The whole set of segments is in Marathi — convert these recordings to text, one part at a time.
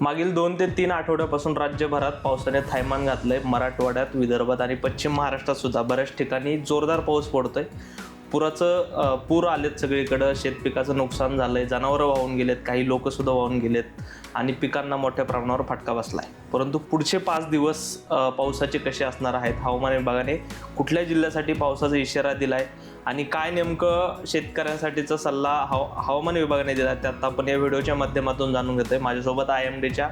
मागील दोन ते तीन आठवड्यापासून राज्यभरात पावसाने थैमान घातलंय. मराठवाड्यात विदर्भात आणि पश्चिम महाराष्ट्रात सुद्धा बऱ्याच ठिकाणी जोरदार पाऊस पडतोय. पुराचं पूर आलेत सगळीकडं शेतपिकाचं नुकसान झालंय जनावरं वाहून गेलेत काही लोक सुद्धा वाहून गेलेत आणि पिकांना मोठ्या प्रमाणावर फटका बसलाय. परंतु पुढचे पाच दिवस पावसाचे कसे असणार आहेत हवामान विभागाने कुठल्या जिल्ह्यासाठी पावसाचा इशारा दिलाय आणि काय नेमकं शेतकऱ्यांसाठीचा सल्ला हव हवामान विभागाने दिला त्यात आपण या व्हिडिओच्या माध्यमातून जाणून घेतोय. माझ्यासोबत आय एम डीच्या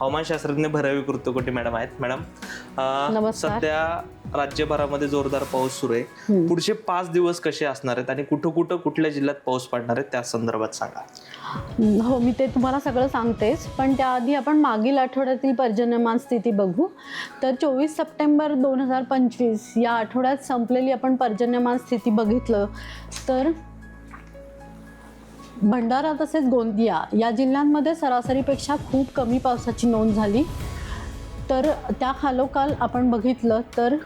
हवामानशास्त्रज्ञ भरावी कृत्यकोटी मॅडम आहेत. मॅडम. सध्या राज्यभरामध्ये जोरदार पाऊस सुरू आहे. पुढचे पाच दिवस कसे असणार आहेत आणि कुठं कुठं कुठल्या जिल्ह्यात पाऊस पडणार आहे त्या संदर्भात सांगा. हो मी ते तुम्हाला सगळं सांगतेच. पण त्याआधी आपण मागील आठवड्यातील पर्जन्यमान स्थिती बघू. तर चोवीस सप्टेंबर दोन हजार पंचवीस या आठवड्यात संपलेली आपण पर्जन्यमान स्थिती बघितलं. तर भंडारा तसेच गोंदिया या जिल्ह्यांमध्ये सरासरीपेक्षा खूप कमी पावसाची नोंद झाली. तर त्या खालोखाल आपण बघितलं तर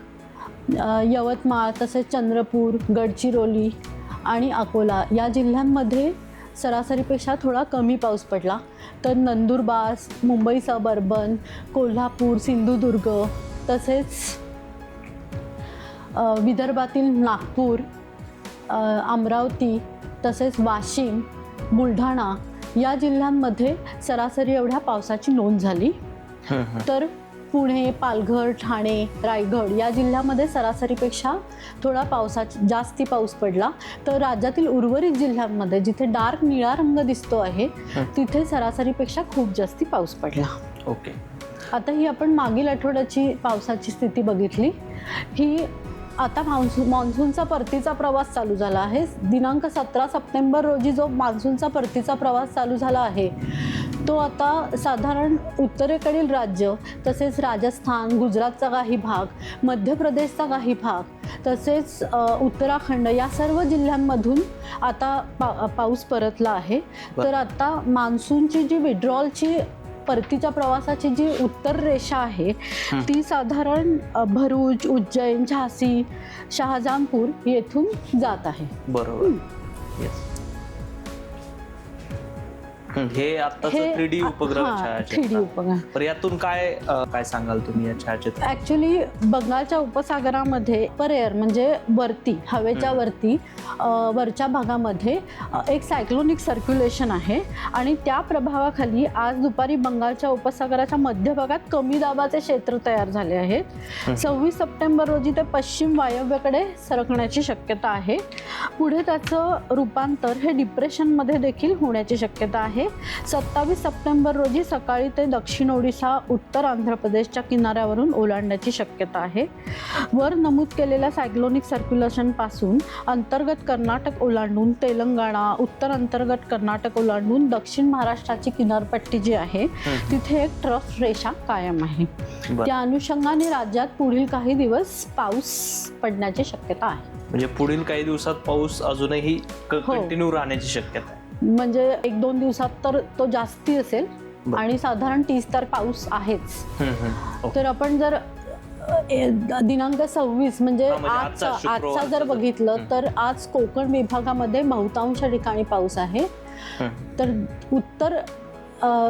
यवतमाळ तसेच चंद्रपूर गडचिरोली आणि अकोला या जिल्ह्यांमध्ये सरासरीपेक्षा थोडा कमी पाऊस पडला. तर नंदुरबार मुंबई सबअर्बन कोल्हापूर सिंधुदुर्ग तसेच विदर्भातील नागपूर अमरावती तसेच वाशिम बुलढाणा या जिल्ह्यांमध्ये सरासरी एवढ्या पावसाची नोंद झाली. तर पुणे पालघर ठाणे रायगड या जिल्ह्यामध्ये सरासरीपेक्षा थोडा पावसाची जास्ती पाऊस पडला. तर राज्यातील उर्वरित जिल्ह्यांमध्ये जिथे डार्क निळा रंग दिसतो आहे तिथे सरासरीपेक्षा खूप जास्ती पाऊस पडला. ओके. आता ही आपण मागील आठवड्याची पावसाची स्थिती बघितली. ही आता मान्सून मान्सूनचा परतीचा प्रवास चालू झाला आहे. दिनांक सतरा सप्टेंबर रोजी जो मान्सूनचा परतीचा प्रवास चालू झाला आहे तो आता साधारण उत्तरेकडील राज्य तसेच राजस्थान गुजरातचा काही भाग मध्य प्रदेशचा काही भाग तसेच उत्तराखंड या सर्व जिल्ह्यांमधून आता पा पाऊस परतला आहे. तर आता मान्सूनची जी विड्रॉलची परतीच्या प्रवासाची जी उत्तर रेषा आहे ती साधारण भरूच उज्जैन झाशी शहाजहानपूर येथून जात आहे. बरोबर. हं, हे आत्ताच थ्री डी उपग्रह थ्री डी छायाचित्र उपग्रह. तर यातून काय अं, काय सांगाल तुम्ही या छायाचित्र? ऍक्च्युली बंगालच्या उपसागरामध्ये परेअर म्हणजे वरती हवेच्या वरती अ, वरच्या भागामध्ये अ, एक सायक्लोनिक सर्क्युलेशन आहे. आणि त्या प्रभावाखाली आज दुपारी बंगालच्या उपसागराच्या मध्य भागात कमी दाबाचे क्षेत्र तयार झाले आहेत. सव्वीस सप्टेंबर रोजी ते पश्चिम वायव्येकडे सरकण्याची शक्यता आहे. पुढे त्याचं रूपांतर हे डिप्रेशनमध्ये देखील होण्याची शक्यता आहे. सत्तावीस सप्टेंबर रोजी सकाळी ते दक्षिण ओडिशा उत्तर आंध्र प्रदेशच्या किनाऱ्यावरून ओलांडण्याची शक्यता आहे. वर नमूद केलेल्या सायक्लोनिक सर्क्युलेशनपासून अंतर्गत कर्नाटक ओलांडून तेलंगणा उत्तर अंतर्गत कर्नाटक ओलांडून दक्षिण महाराष्ट्राची किनारपट्टी जी आहे तिथे एक ट्रफ रेषा कायम आहे. त्या अनुषंगाने राज्यात पुढील काही दिवस पाऊस पडण्याची शक्यता आहे. म्हणजे पुढील काही दिवसात पाऊस अजूनही हो. कंटिन्यू राहण्याची शक्यता आहे. म्हणजे एक दोन दिवसात तर तो जास्ती असेल. आणि साधारण तीस तर पाऊस आहेच. तर आपण जर दिनांक सव्वीस म्हणजे म्हणजे आजचा, आजचा जर बघितलं. तर आज कोकण विभागामध्ये बहुतांश ठिकाणी पाऊस आहे. तर उत्तर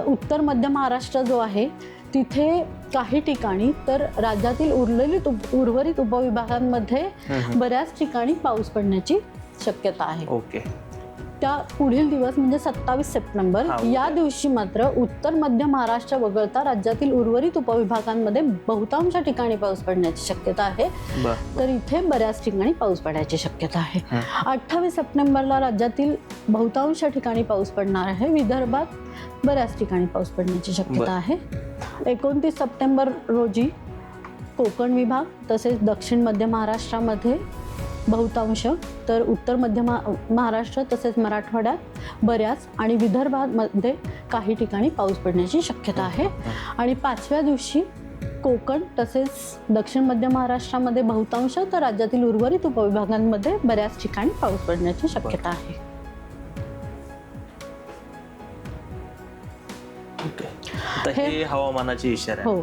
उत्तर मध्य महाराष्ट्र जो आहे तिथे काही ठिकाणी तर राज्यातील उप- उर्वरित उपविभागांमध्ये बऱ्याच ठिकाणी पाऊस पडण्याची शक्यता आहे ओके त्या पुढील दिवस म्हणजे सत्तावीस सप्टेंबर. या दिवशी मात्र उत्तर मध्य महाराष्ट्र वगळता राज्यातील उर्वरित उपविभागांमध्ये बहुतांश ठिकाणी पाऊस पडण्याची शक्यता आहे तर इथे बऱ्याच ठिकाणी पाऊस पडायची शक्यता आहे. अठ्ठावीस सप्टेंबरला राज्यातील बहुतांश ठिकाणी पाऊस पडणार आहे विदर्भात बऱ्याच ठिकाणी पाऊस पडण्याची. शक्यता आहे एकोणतीस सप्टेंबर रोजी कोकण विभाग तसेच दक्षिण मध्य महाराष्ट्रामध्ये बहुतांश तर उत्तर मध्य महा महाराष्ट्र तसेच मराठवाड्यात बऱ्याच आणि विदर्भामध्ये काही ठिकाणी पाऊस पडण्याची शक्यता आहे. आणि पाचव्या दिवशी कोकण तसेच दक्षिण मध्य महाराष्ट्रामध्ये बहुतांश तर राज्यातील उर्वरित उपविभागांमध्ये बऱ्याच ठिकाणी पाऊस पडण्याची शक्यता आहे. हे हवामानाचे इशारे हो.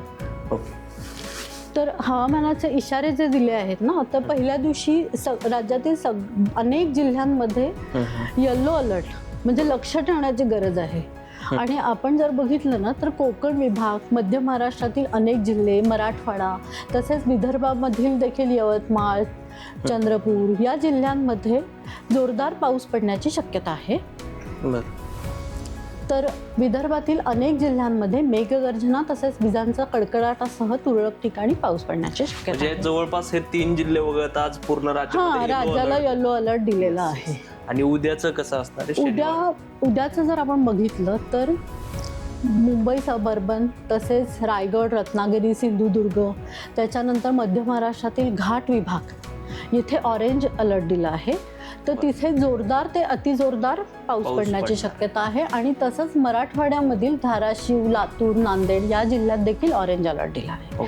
तर हवामानाचे इशारे जे दिले आहेत ना तर पहिल्या दिवशी स राज्यातील सग अनेक जिल्ह्यांमध्ये. येल्लो अलर्ट म्हणजे लक्ष ठेवण्याची गरज आहे. आणि आपण जर बघितलं ना तर कोकण विभाग मध्य महाराष्ट्रातील अनेक जिल्हे मराठवाडा तसेच विदर्भामधील देखील यवतमाळ चंद्रपूर या जिल्ह्यांमध्ये जोरदार पाऊस पडण्याची शक्यता आहे. तर विदर्भातील अनेक जिल्ह्यांमध्ये मेघगर्जना तसेच विजांचा कडकडाटासह तुरळक ठिकाणी पाऊस पडण्याची शक्यता म्हणजे आहे जवळपास हे तीन जिल्हे वगळता आज पूर्ण हा राज्यामध्ये yellow राज्याला alert. येलो अलर्ट दिलेला आहे आणि उद्याचं कसं असणार आहे? उद्या. उद्याचं जर आपण बघितलं तर मुंबई सबर्बन तसेच रायगड रत्नागिरी सिंधुदुर्ग त्याच्यानंतर मध्य महाराष्ट्रातील घाट विभाग येथे ऑरेंज अलर्ट दिला आहे. तर तिथे जोरदार ते अतिजोरदार पाऊस पडण्याची. शक्यता आहे. आणि तसंच मराठवाड्यामधील धाराशिव लातूर नांदेड या जिल्ह्यात देखील ऑरेंज अलर्ट दिला आहे.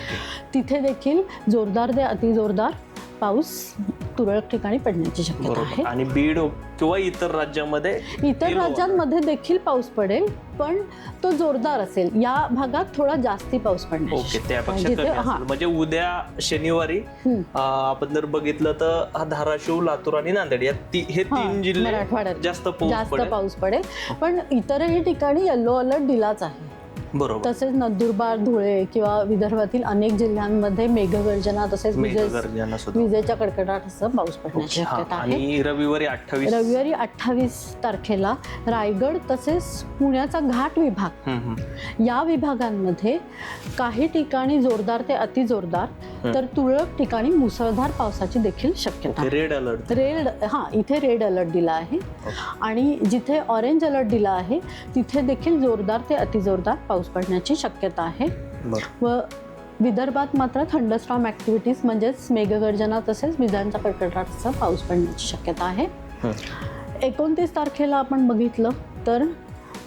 तिथे देखील जोरदार ते अतिजोरदार पाऊस तुरळक ठिकाणी पडण्याची शक्यता आहे. बरोबर आणि बीड किंवा इतर राज्यामध्ये इतर राज्यांमध्ये देखील पाऊस पडेल पण तो जोरदार असेल. या भागात थोडा जास्ती पाऊस पडण्याची ओके शक्यता त्यापेक्षा आहे. कमी जिथे हा. असेल. म्हणजे उद्या शनिवारी हम्म. अं, आपण जर बघितलं तर हा धाराशिव लातूर आणि नांदेड या ती- हे हा, तीन जिल्हे मराठवाड्यात जास्त पाऊस जास्त पडेल. पाऊस पडेल. पण इतरही ठिकाणी येल्लो अलर्ट दिलाच आहे. बरोबर. तसेच नंदुरबार धुळे किंवा विदर्भातील अनेक जिल्ह्यांमध्ये मेघगर्जना तसेच मेघगर्जना विजेच्या कडकडाटासह पाऊस पडण्याची शक्यता आहे. रविवारी अठ्ठावीस? रविवारी अठ्ठावीस तारखेला रायगड तसेच पुण्याचा घाट विभाग. या विभागांमध्ये काही ठिकाणी जोरदार ते अतिजोरदार तर तुरळक ठिकाणी मुसळधार पावसाची देखील शक्यता आहे. रेड अलर्ट रेड हा इथे रेड अलर्ट दिला आहे. आणि जिथे ऑरेंज अलर्ट दिला आहे तिथे देखील जोरदार ते अतिजोरदार पाऊस पडण्याची शक्यता आहे. व विदर्भात मात्र थंडस्ट्रॉम ॲक्टिव्हिटीज म्हणजेच मेघगर्जना तसेच विजांचा कडकडाटाचा पाऊस पडण्याची शक्यता आहे. एकोणतीस तारखेला आपण बघितलं तर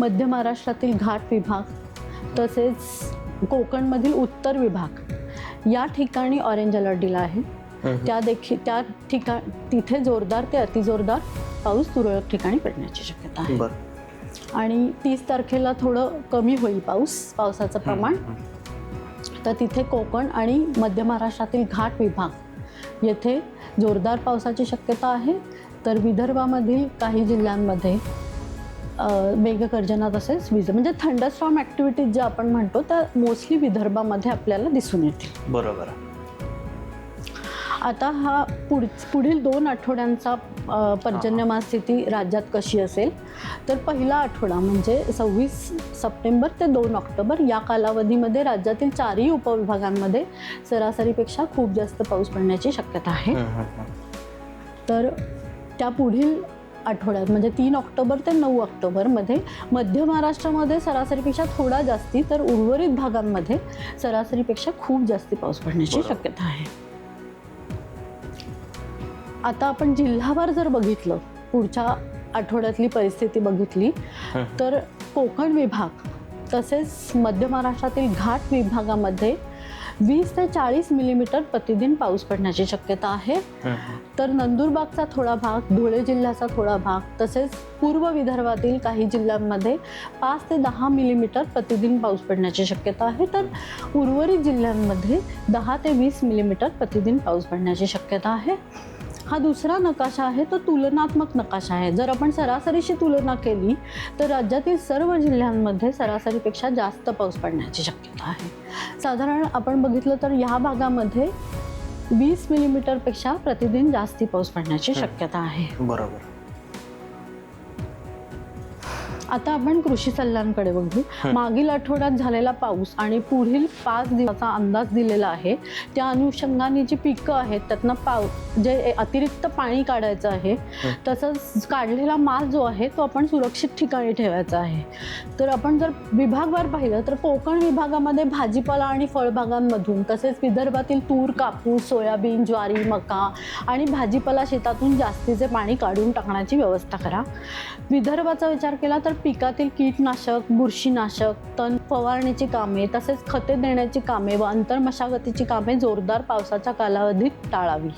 मध्य महाराष्ट्रातील घाट विभाग तसेच कोकणमधील उत्तर विभाग या ठिकाणी ऑरेंज अलर्ट दिला आहे. त्या देखील त्या ठिकाण तिथे जोरदार ते अतिजोरदार पाऊस तुरळक ठिकाणी पडण्याची शक्यता आहे. आणि तीस तारखेला थोडं कमी होईल पाऊस पावसाचं प्रमाण. तर तिथे कोकण आणि मध्य महाराष्ट्रातील घाट विभाग येथे जोरदार पावसाची शक्यता आहे. तर विदर्भामधील काही जिल्ह्यांमध्ये मेघगर्जना तसेच वीज म्हणजे थंडस्ट्रॉम ॲक्टिव्हिटीज ज्या आपण म्हणतो त्या मोस्टली विदर्भामध्ये आपल्याला दिसून येतील. बरोबर आता हा पुढ पुढील दोन आठवड्यांचा पर्जन्यमान स्थिती राज्यात कशी असेल तर पहिला आठवडा म्हणजे सव्वीस सप्टेंबर ते दोन ऑक्टोबर या कालावधीमध्ये राज्यातील चारही उपविभागांमध्ये सरासरीपेक्षा खूप जास्त पाऊस पडण्याची शक्यता आहे. तर त्या पुढील आठवड्यात म्हणजे तीन ऑक्टोबर ते नऊ ऑक्टोबरमध्ये मध्य महाराष्ट्रामध्ये सरासरीपेक्षा थोडा जास्ती तर उर्वरित भागांमध्ये सरासरीपेक्षा खूप जास्ती पाऊस पडण्याची. शक्यता आहे आता आपण जिल्हावार जर बघितलं पुढच्या आठवड्यातली परिस्थिती बघितली. तर कोकण विभाग तसेच मध्य महाराष्ट्रातील घाट विभागामध्ये वीस ते चाळीस मिलीमीटर प्रतिदिन पाऊस पडण्याची शक्यता आहे. तर नंदुरबागचा थोडा भाग धुळे जिल्ह्याचा थोडा भाग तसेच पूर्व विदर्भातील काही जिल्ह्यांमध्ये पाच ते दहा मिलीमीटर प्रतिदिन पाऊस पडण्याची शक्यता आहे तर उर्वरित जिल्ह्यांमध्ये दहा ते वीस मिलीमीटर प्रतिदिन पाऊस पडण्याची शक्यता आहे हा दुसरा नकाशा आहे तो तुलनात्मक नकाशा आहे. जर आपण सरासरीशी तुलना केली तर राज्यातील सर्व जिल्ह्यांमध्ये सरासरीपेक्षा जास्त पाऊस पडण्याची शक्यता आहे. साधारण आपण बघितलं तर ह्या भागामध्ये वीस मिलीमीटरपेक्षा प्रतिदिन जास्ती पाऊस पडण्याची शक्यता आहे. बरोबर. आता आपण कृषी सल्ल्यांकडे बघू. मागील आठवड्यात झालेला पाऊस आणि पुढील पाच दिवसाचा अंदाज दिलेला आहे. त्या अनुषंगाने जी पिकं आहेत त्यातनं पाव जे अतिरिक्त पाणी काढायचं आहे तसंच काढलेला माल जो आहे तो आपण सुरक्षित ठिकाणी ठेवायचा आहे. तर आपण जर विभागवार पाहिलं तर कोकण विभागामध्ये भाजीपाला आणि फळबागांमधून तसेच विदर्भातील तूर कापूस सोयाबीन ज्वारी मका आणि भाजीपाला शेतातून जास्तीचे पाणी काढून टाकण्याची व्यवस्था करा. विदर्भाचा विचार केला तर पिकातील कीटनाशक बुरशीनाशक तण फवारणीची कामे तसेच खते देण्याची कामे व अंतर्मशागतीची कामे जोरदार पावसाच्या कालावधीत टाळावी.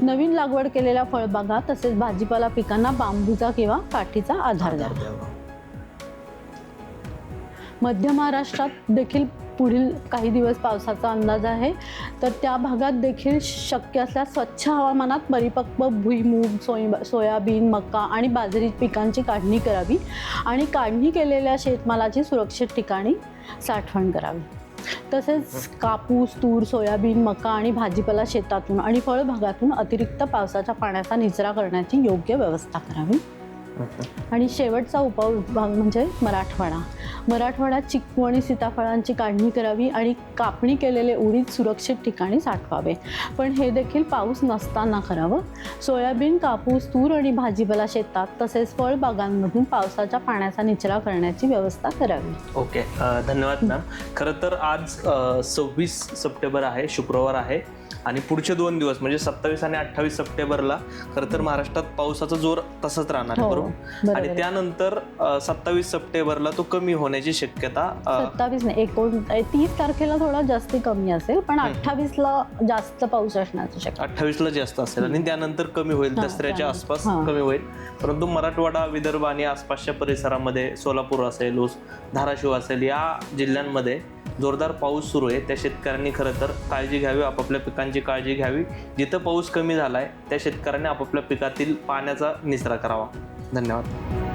नवीन लागवड केलेल्या फळबागा तसेच भाजीपाला पिकांना बांबूचा किंवा काठीचा आधार द्यावा. मध्य महाराष्ट्रात देखील पुढील काही दिवस पावसाचा अंदाज आहे. तर त्या भागात देखील शक्य असल्यास स्वच्छ हवामानात परिपक्व भुईमूग सोय सोयाबीन मका आणि बाजरी पिकांची काढणी करावी आणि काढणी केलेल्या शेतमालाची सुरक्षित ठिकाणी साठवण करावी. तसेच कापूस तूर सोयाबीन मका आणि भाजीपाला शेतातून आणि फळभागातून अतिरिक्त पावसाच्या पाण्याचा निचरा करण्याची योग्य व्यवस्था करावी. आणि शेवटचा उपविभाग म्हणजे मराठवाडा. मराठवाड्यात चिक्कू आणि सीताफळांची काढणी करावी आणि कापणी केलेले उडीद सुरक्षित ठिकाणी साठवावे. पण हे देखील पाऊस नसताना करावं. सोयाबीन कापूस तूर आणि भाजीपाला शेतात तसेच फळबागांमधून पावसाच्या पाण्याचा निचरा करण्याची व्यवस्था करावी. ओके धन्यवाद मॅम. खरं तर आज सव्वीस सप्टेंबर आहे शुक्रवार आहे आणि पुढचे दोन दिवस म्हणजे सत्तावीस आणि अठ्ठावीस सप्टेंबरला खरं तर महाराष्ट्रात पावसाचा जोर तसाच राहणार आहे हो, बरोबर? आणि आहे. त्यानंतर सत्तावीस सप्टेंबरला तो कमी होण्याची शक्यता सत्तावीस नाही एकोण तीस तारखेला थोडा जास्त कमी असेल पण अठ्ठावीसला जास्त पाऊस असण्याची शक्यता अठ्ठावीसला जास्त असेल आणि त्यानंतर कमी होईल दसऱ्याच्या. आसपास. कमी होईल परंतु मराठवाडा विदर्भ आणि आसपासच्या परिसरामध्ये सोलापूर असेल धाराशिव असेल या जिल्ह्यांमध्ये जोरदार पाऊस सुरू आहे त्या शेतकऱ्यांनी खरं तर काळजी घ्यावी आपापल्या पिकांची काळजी घ्यावी जिथं पाऊस कमी झालाय त्या शेतकऱ्यांनी आपापल्या पिकातील पाण्याचा निचरा करावा धन्यवाद।